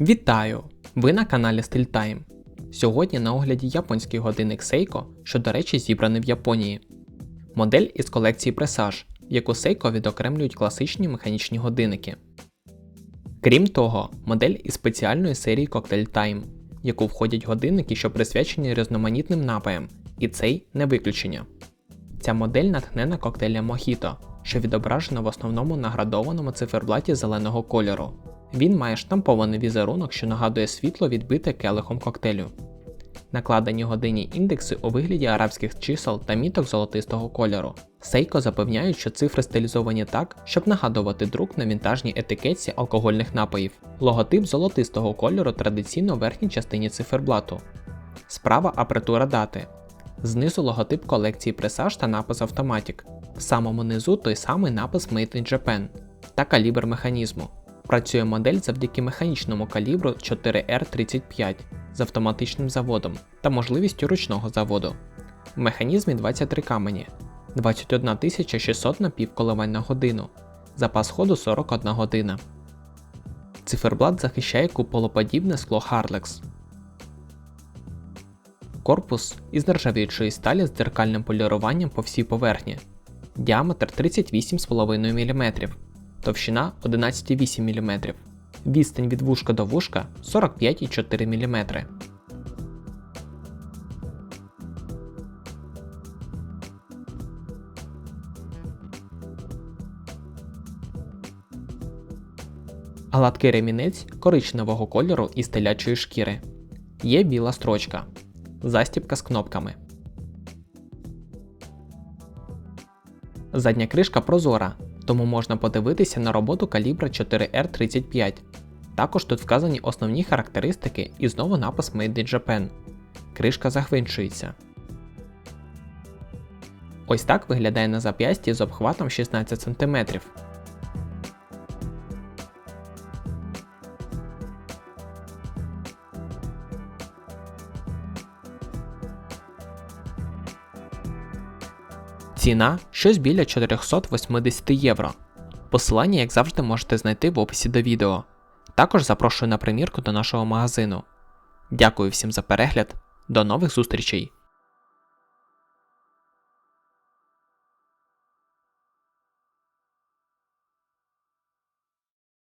Вітаю! Ви на каналі StillTime. Сьогодні на огляді японський годинник Seiko, що, до речі, зібраний в Японії. Модель із колекції Presage, яку Seiko відокремлюють класичні механічні годинники. Крім того, модель із спеціальної серії Cocktail Time, в яку входять годинники, що присвячені різноманітним напоям, і цей не виключення. Ця модель натхнена коктейлем Mojito, що відображено в основному наградованому циферблаті зеленого кольору. Він має штампований візерунок, що нагадує світло відбите келихом коктейлю. Накладені годині індекси у вигляді арабських чисел та міток золотистого кольору. Seiko запевняють, що цифри стилізовані так, щоб нагадувати друк на вінтажній етикетці алкогольних напоїв. Логотип золотистого кольору традиційно в верхній частині циферблату. Справа апретура дати. Знизу логотип колекції Presage та напис Automatic. В самому низу той самий напис Made in Japan та калібр механізму. Працює модель завдяки механічному калібру 4R35 з автоматичним заводом та можливістю ручного заводу. В механізмі 23 камені, 21 600 напівколивань на годину, запас ходу 41 година. Циферблат захищає куполоподібне скло Harlex. Корпус із нержавіючої сталі з дзеркальним поліруванням по всій поверхні. Діаметр 38,5 мм, товщина 11,8 мм, відстань від вушка до вушка 45,4 мм. Гладкий ремінець коричневого кольору із телячої шкіри. Є біла строчка. Застібка з кнопками. Задня кришка прозора, тому можна подивитися на роботу калібра 4R35. Також тут вказані основні характеристики і знову напис Made in Japan. Кришка захвинчується. Ось так виглядає на зап'ясті з обхватом 16 см. Ціна щось біля 480 євро. Посилання, як завжди, можете знайти в описі до відео. Також запрошую на примірку до нашого магазину. Дякую всім за перегляд, до нових зустрічей!